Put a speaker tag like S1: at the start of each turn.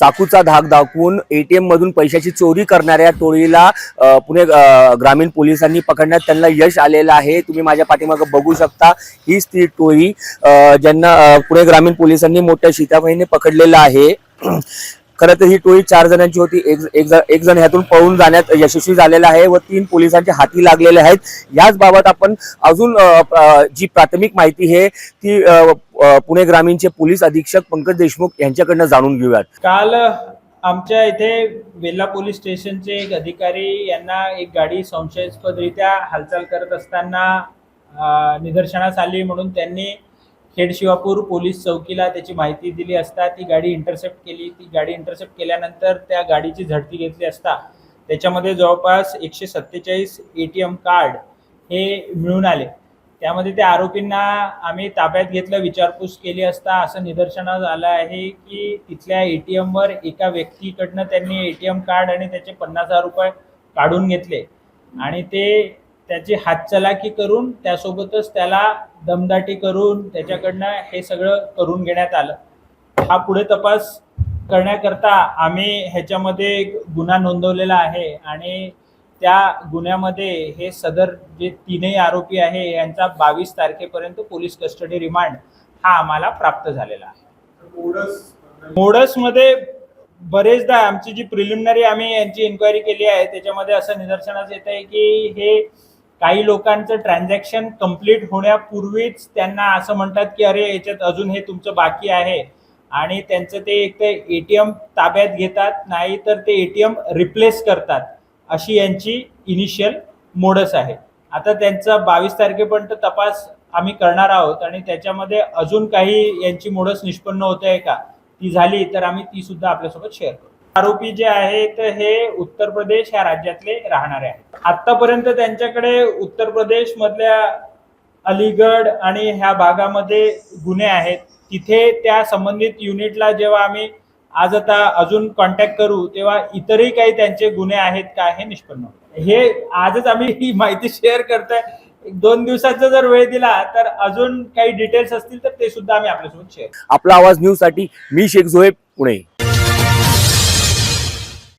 S1: चाकूचा धाक दाखवून एटीएम मधून पैशाची चोरी करणाऱ्या टोळीला पुणे ग्रामीण पोलिसांनी पकडण्यात त्यांना यश आलेलं आहे. तुम्ही माझ्या पाठीमागे बघू शकता हीच ती टोळी ज्यांना पुणे ग्रामीण पोलिसांनी मोठ्या शिताफाईने पकडलेलं आहे. खरं तर ही टोळी चार जणांची होती. एक एक जण एक जण ह्यातून पळून जाण्यात यशस्वी झालेला आहे व तीन पोलिसांच्या हाती लागलेले आहेत. याच बाबत आपण अजून जी प्राथमिक माहिती आहे ती पुणे ग्रामीणचे पोलीस अधीक्षक पंकज देशमुख यांच्याकडनं जाणून घेऊयात.
S2: काल आमच्या इथे वेल्ला पोलीस स्टेशनचे एक अधिकारी यांना एक गाडी संशयास्पदरित्या हालचाल करत असताना निदर्शनास आली म्हणून त्यांनी खेड शिवापूर पोलीस चौकीला त्याची माहिती दिली असता ती गाडी इंटरसेप्ट केली. ती गाडी इंटरसेप्ट केल्यानंतर त्या गाडीची झडती घेतली असता त्याच्यामध्ये जवळपास एकशे सत्तेचाळीस ए टी एम कार्ड हे मिळून आले. त्यामध्ये त्या आरोपींना आम्ही ताब्यात घेतलं विचारपूस केली असता. असं निदर्शनास आलं आहे की तिथल्या ए टी एमवर एका व्यक्तीकडनं त्यांनी ए टी एम कार्ड आणि त्याचे पन्नास हजार रुपये काढून घेतले. आणि ते त्याची हातचलाकी करून त्यासोबतच त्याला दमदाटी करून त्याच्याकडनं हे सगळं करून घेण्यात आलं. हा पुढे तपास करण्याकरता आम्ही ह्याच्यामध्ये एक गुन्हा नोंदवलेला आहे आणि त्या गुन्ह्यामध्ये हे सदर जे तीनही आरोपी आहे यांचा बावीस तारखेपर्यंत पोलीस कस्टडी रिमांड हा आम्हाला प्राप्त झालेला आहे. मोडसमध्ये बरेचदा आमची जी प्रिलिमिनरी आम्ही यांची इन्क्वायरी केली आहे त्याच्यामध्ये असं निदर्शनास येत आहे की हे काही लोकांचं ट्रान्झॅक्शन कंप्लीट होण्यापूर्वीच त्यांना असं म्हणतात की अरे याच्यात अजून हे तुमचं बाकी आहे. आणि त्यांचं ते एक तर ए टी एम ताब्यात घेतात नाही तर ते ए टी एम रिप्लेस करतात. अशी यांची इनिशियल मोडस आहे. आता त्यांचा बावीस तारखेपर्यंत तपास आम्ही करणार आहोत आणि त्याच्यामध्ये अजून काही यांची मोडस निष्पन्न होते आहे का? ती झाली तर आम्ही ती सुद्धा आपल्यासोबत शेअर करू. आरोपी जे आहेत हे उत्तर प्रदेश ह्या राज्यातले राहणारे आहेत. आतापर्यंत त्यांच्याकडे उत्तर प्रदेश मधल्या अलीगड आणि ह्या भागामध्ये गुन्हे आहेत. तिथे त्या संबंधित युनिटला जेव्हा आम्ही आज आता अजून कॉन्टॅक्ट करू तेव्हा इतरही काही त्यांचे गुन्हे आहेत का हे निष्पन्न हे आजच आम्ही ही माहिती शेअर करतोय. दोन दिवसाचा जर वेळ दिला तर अजून काही डिटेल्स असतील तर ते सुद्धा आम्ही आपल्यासोबत शेअर
S1: आपला आवाज न्यूजसाठी मी शेख झोहेब पुणे.